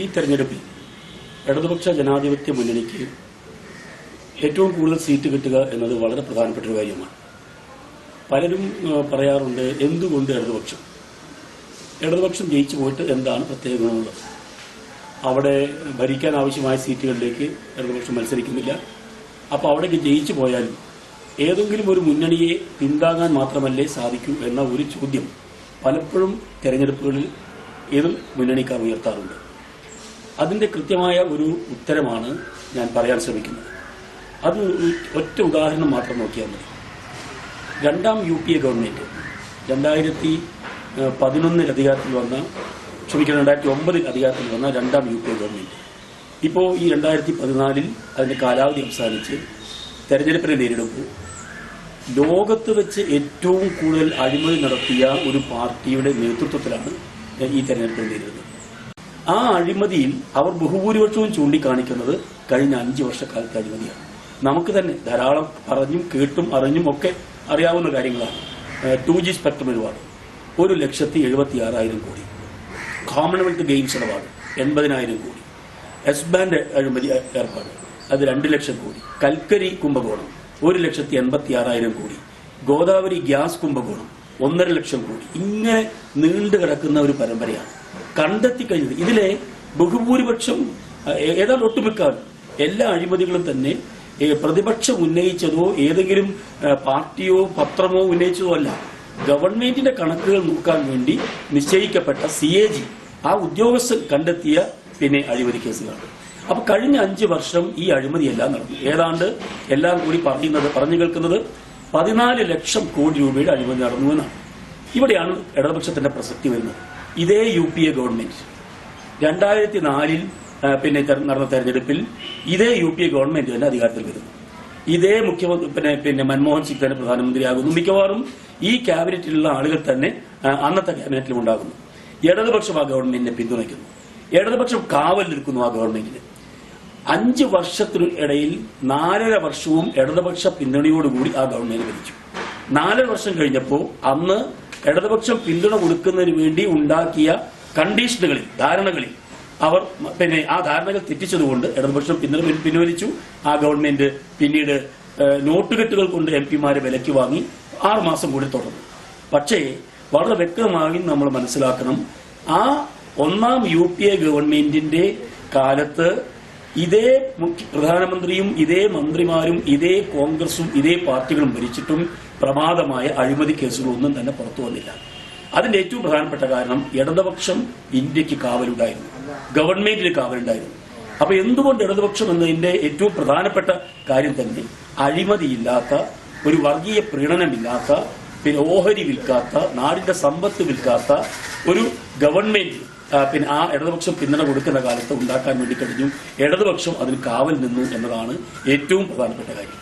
ഈ തെരഞ്ഞെടുപ്പിൽ ഇടതുപക്ഷ ജനാധിപത്യ മുന്നണിക്ക് ഏറ്റവും കൂടുതൽ സീറ്റ് കിട്ടുക എന്നത് വളരെ പ്രധാനപ്പെട്ട ഒരു കാര്യമാണ്. പലരും പറയാറുണ്ട് എന്തുകൊണ്ട് ഇടതുപക്ഷം? ഇടതുപക്ഷം ജയിച്ചു പോയിട്ട് എന്താണ് പ്രത്യേക ഗുണമുള്ളത്? അവിടെ ഭരിക്കാൻ ആവശ്യമായ സീറ്റുകളിലേക്ക് ഇടതുപക്ഷം മത്സരിക്കുന്നില്ല. അപ്പോൾ അവിടേക്ക് ജയിച്ചു പോയാലും ഏതെങ്കിലും ഒരു മുന്നണിയെ പിന്താങ്ങാൻ മാത്രമല്ലേ സാധിക്കൂ എന്ന ഒരു ചോദ്യം പലപ്പോഴും തെരഞ്ഞെടുപ്പുകളിൽ എതിർ മുന്നണിക്കാർ ഉയർത്താറുണ്ട്. അതിന്റെ കൃത്യമായ ഒരു ഉത്തരമാണ് ഞാൻ പറയാൻ ശ്രമിക്കുന്നത്. അത് ഒറ്റ ഉദാഹരണം മാത്രം നോക്കിയാൽ മതി. രണ്ടാം യു പി എ ഗവൺമെന്റ് രണ്ടായിരത്തി പതിനൊന്നിൽ അധികാരത്തിൽ വന്ന ക്ഷമിക്കണം രണ്ടായിരത്തി ഒമ്പതിൽ അധികാരത്തിൽ വന്ന രണ്ടാം യു പി എ ഗവൺമെന്റ്. ഇപ്പോൾ ഈ രണ്ടായിരത്തി പതിനാലിൽ അതിന്റെ കാലാവധി അവസാനിച്ച് തെരഞ്ഞെടുപ്പിനെ നേരിടുമ്പോൾ ലോകത്ത് വെച്ച് ഏറ്റവും കൂടുതൽ അഴിമതി നടത്തിയ ഒരു പാർട്ടിയുടെ നേതൃത്വത്തിലാണ് ഈ തെരഞ്ഞെടുപ്പിനെ നേരിടുന്നത്. ആ അഴിമതിയിൽ അവർ ബഹുഭൂരിപക്ഷവും ചൂണ്ടിക്കാണിക്കുന്നത് കഴിഞ്ഞ അഞ്ചു വർഷക്കാലത്തെ അഴിമതിയാണ്. നമുക്ക് തന്നെ ധാരാളം പറഞ്ഞും കേട്ടും അറിഞ്ഞും ഒക്കെ അറിയാവുന്ന കാര്യങ്ങളാണ്. ടു ജി സ്പെക്ട്രം ഇടപാട് ഒരു ലക്ഷത്തി എഴുപത്തി ആറായിരം കോടി. കോമൺവെൽത്ത് ഗെയിംസ് ഇടപാട് എൺപതിനായിരം കോടി. എസ് ബാൻഡ് അഴിമതി ഏർപ്പാട്. അത് രണ്ട് ലക്ഷം കോടി. കൽക്കരി കുംഭകോണം ഒരു ലക്ഷത്തി എൺപത്തി ആറായിരം കോടി. ഗോദാവരി ഗ്യാസ് കുംഭകോണം ഒന്നര ലക്ഷം കോടി. ഇങ്ങനെ നീണ്ടു കിടക്കുന്ന ഒരു പരമ്പരയാണ്. കണ്ടെത്തി കഴിഞ്ഞത്. ഇതിലെ ബഹുഭൂരിപക്ഷം ഏതാണ്ട് ഒട്ടുമിക്ക എല്ലാ അഴിമതികളും തന്നെ പ്രതിപക്ഷം ഉന്നയിച്ചതോ ഏതെങ്കിലും പാർട്ടിയോ പത്രമോ ഉന്നയിച്ചതോ അല്ല. ഗവൺമെന്റിന്റെ കണക്കുകൾ നോക്കാൻ വേണ്ടി നിശ്ചയിക്കപ്പെട്ട സി എ ജി ആ ഉദ്യോഗസ്ഥൻ കണ്ടെത്തിയ പിന്നെ അഴിമതി കേസുകളാണ്. അപ്പൊ കഴിഞ്ഞ അഞ്ച് വർഷം ഈ അഴിമതിയെല്ലാം നടന്നു. ഏതാണ്ട് എല്ലാം കൂടി പറയുന്നത് പറഞ്ഞു കേൾക്കുന്നത് പതിനാല് ലക്ഷം കോടി രൂപയുടെ അഴിമതി നടന്നു എന്നാണ്. ഇവിടെയാണ് ഇടതുപക്ഷത്തിന്റെ പ്രസക്തി വരുന്നത്. ഇതേ യു പി എ ഗവൺമെന്റ് രണ്ടായിരത്തി നാലിൽ പിന്നെ നടന്ന തെരഞ്ഞെടുപ്പിൽ ഇതേ യു പി എ ഗവൺമെന്റ് തന്നെ അധികാരത്തിൽ വരുന്നു. ഇതേ മുഖ്യമന്ത്രി പിന്നെ പിന്നെ മൻമോഹൻ സിംഗ് തന്നെ പ്രധാനമന്ത്രിയാകുന്നു. മിക്കവാറും ഈ ക്യാബിനറ്റിലുള്ള ആളുകൾ തന്നെ അന്നത്തെ ക്യാബിനറ്റിലും ഉണ്ടാകുന്നു. ഇടതുപക്ഷം ആ ഗവൺമെന്റിനെ പിന്തുണയ്ക്കുന്നു. ഇടതുപക്ഷം കാവൽ നിൽക്കുന്നു ആ ഗവൺമെന്റിന് അഞ്ച് വർഷത്തിനു ഇടയിൽ നാലര വർഷവും ഇടതുപക്ഷ പിന്തുണയോടുകൂടി ആ ഗവൺമെന്റ് ഭരിച്ചു. നാലര വർഷം കഴിഞ്ഞപ്പോൾ അന്ന് ഇടതുപക്ഷം പിന്തുണ കൊടുക്കുന്നതിന് വേണ്ടി ഉണ്ടാക്കിയ കണ്ടീഷനുകളിൽ ധാരണകളിൽ അവർ പിന്നെ ആ ധാരണകൾ തെറ്റിച്ചതുകൊണ്ട് ഇടതുപക്ഷം പിന്തുണ പിൻവലിച്ചു. ആ ഗവൺമെന്റ് പിന്നീട് നോട്ടുകെട്ടുകൾ കൊണ്ട് എം പിമാരെ വിലയ്ക്ക് വാങ്ങി ആറുമാസം കൂടി തുടർന്നു. പക്ഷേ വളരെ വ്യക്തമായി നമ്മൾ മനസ്സിലാക്കണം ആ ഒന്നാം യു പി എ ഗവൺമെന്റിന്റെ കാലത്ത് ഇതേ പ്രധാനമന്ത്രിയും ഇതേ മന്ത്രിമാരും ഇതേ കോൺഗ്രസും ഇതേ പാർട്ടികളും ഭരിച്ചിട്ടും പ്രമാദമായ അഴിമതി കേസുകളൊന്നും തന്നെ പുറത്തു വന്നില്ല. അതിന്റെ ഏറ്റവും പ്രധാനപ്പെട്ട കാരണം ഇടതുപക്ഷം ഇന്ത്യയ്ക്ക് കാവലുണ്ടായിരുന്നു. ഗവൺമെന്റിന് കാവലുണ്ടായിരുന്നു. അപ്പൊ എന്തുകൊണ്ട് ഇടതുപക്ഷം എന്നതിന്റെ ഏറ്റവും പ്രധാനപ്പെട്ട കാര്യം തന്നെ അഴിമതിയില്ലാത്ത ഒരു വർഗീയ പ്രീണനമില്ലാത്ത പിന്നെ ഓഹരി വിൽക്കാത്ത നാടിന്റെ സമ്പത്ത് വിൽക്കാത്ത ഒരു ഗവൺമെന്റ് പിന്നെ ആ ഇടതുപക്ഷം പിന്തുണ കൊടുക്കുന്ന കാലത്ത് ഉണ്ടാക്കാൻ വേണ്ടി കഴിഞ്ഞു. ഇടതുപക്ഷം അതിന് കാവൽ നിന്നു എന്നതാണ് ഏറ്റവും പ്രധാനപ്പെട്ട കാര്യം.